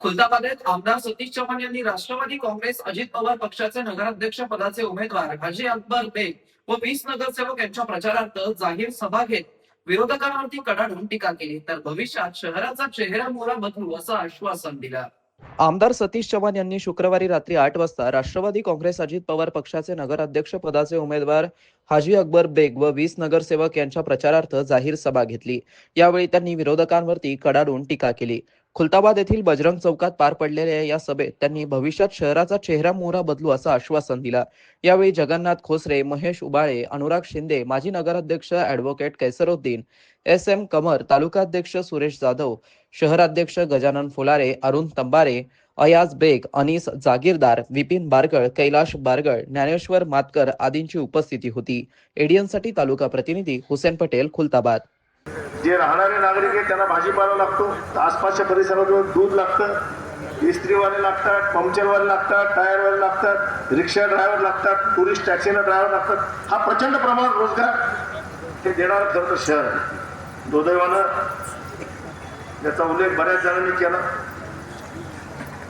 खुलताबादेत आमदार सतीश चव्हाण यांनी राष्ट्रवादी काँग्रेस अजित पवार पक्षाचे नगराध्यक्ष पदाचे उमेदवार हाजी अकबर बेग व वीस नगरसेवक यांच्या प्रचारार्थ जाहीर सभा घेत विरोधकांवरती कडाडून टीका केली. तर भविष्यात शहराचा चेहरा मोहरा बदलू असं आश्वासन दिलं. आमदार सतीश चव्हाण यांनी शुक्रवारी रात्री आठ वाजता राष्ट्रवादी काँग्रेस अजित पवार पक्षाचे नगराध्यक्ष पदाचे उमेदवार हाजी अकबर बेग व वीस नगरसेवक यांच्या प्रचारार्थ जाहीर सभा घेतली. यावेळी त्यांनी विरोधकांवरती कडाडून टीका केली. खुलताबाद येथील बजरंग चौकात पार पडलेल्या या सभेत त्यांनी भविष्यात शहराचा चेहरा मोहरा बदलू असं आश्वासन दिलं. यावेळी जगन्नाथ खोसरे महेश उबाळे अनुराग शिंदे माजी नगराध्यक्ष advocate Kaisaruddin S M Qamar तालुकाध्यक्ष सुरेश जाधव शहराध्यक्ष गजानन फुलारे अरुण तंबारे अयाज बेग अनिस जागीरदार विपिन बारगळ कैलाश बारगळ ज्ञानेश्वर मातकर आदींची उपस्थिती होती. एडियनसाठी तालुका प्रतिनिधी हुसेन पटेल खुलताबाद. जे राहणारे नागरिक आहेत त्यांना भाजीपाला लागतो आसपासच्या परिसरात दूध लागतं इस्त्रीवाले लागतात पंक्चरवाले लागतात टायरवाले लागतात रिक्षा ड्रायव्हर लागतात टुरिस्ट टॅक्सीला ड्रायव्हर लागतात. हा प्रचंड प्रमाणात रोजगार हे देणारं खरं तर शहर आहे. दुर्दैवानं याचा उल्लेख बऱ्याच जणांनी केला.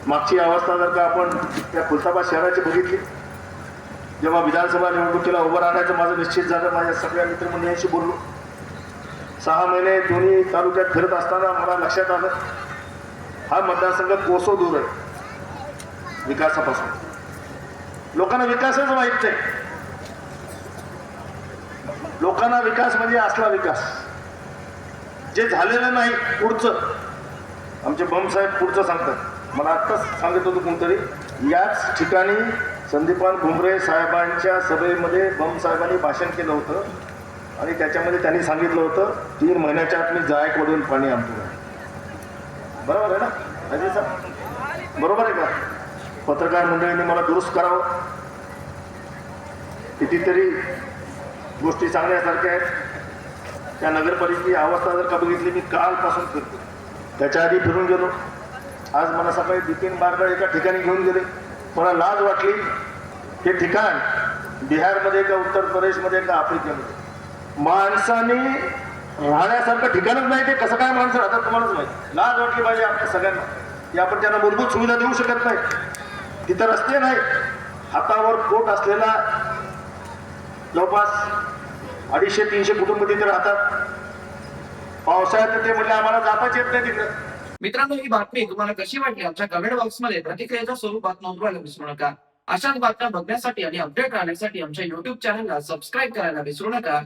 मागची अवस्था जर का आपण त्या खुलताबाद शहराची बघितली जेव्हा विधानसभा निवडणुकीला उभं राहण्याचं माझं निश्चित झालं माझ्या सगळ्या मित्रमंडळींशी बोललो. सहा महिने दोन्ही तालुक्यात फिरत असताना मला लक्षात आलं हा मतदारसंघ कोसो दूर आहे विकासापासून. लोकांना विकासच माहीत नाही. लोकांना विकास म्हणजे असला विकास. जे झालेलं नाही पुढचं आमचे बमसाहेब पुढचं सांगतात. मला आत्ताच सांगत होतो कोणतरी याच ठिकाणी संदीपान भुमरे साहेबांच्या सभेमध्ये बमसाहेबांनी भाषण केलं होतं. आणि त्याच्यामध्ये त्यांनी सांगितलं होतं तीन महिन्याच्या आत मी जायकवाडून पाणी आणतो. बरोबर आहे ना? अजय साहेब बरोबर आहे का? पत्रकार मंडळीने मला दुरुस्त करावं. कितीतरी गोष्टी चांगल्यासारख्या आहेत. त्या नगरपालिकेची अवस्था जर का बघितली मी कालपासून फिरतो. त्याच्या आधी फिरून गेलो. आज मला सकाळी बिपिन बारगळ एका ठिकाणी घेऊन गेले. मला लाज वाटली. हे ठिकाण बिहारमध्ये का उत्तर प्रदेशमध्ये का आफ्रिकेमध्ये? माणसाने राहण्यासारखं ठिकाणच नाही ते कसं काय माणसं राहतात तुम्हालाच माहिती. लाज वाटली पाहिजे आपल्या सगळ्यांना. की आपण त्यांना मूलभूत सुविधा देऊ शकत नाही. तिथं रस्ते नाही. हातावर पोट असलेला जवळपास अडीचशे तीनशे कुटुंब तिथे राहतात. पावसाळ्यात ते म्हटलं आम्हाला जाताच येत नाही तिकडे. मित्रांनो ही बातमी तुम्हाला कशी वाटली? आमच्या कमेंट बॉक्समध्ये प्रतिक्रियेच्या स्वरूपात नोंदवायला विसरू नका. अशाच बातम्या बघण्यासाठी आणि अपडेट राहण्यासाठी आमच्या युट्यूब चॅनलला सबस्क्राईब करायला विसरू नका.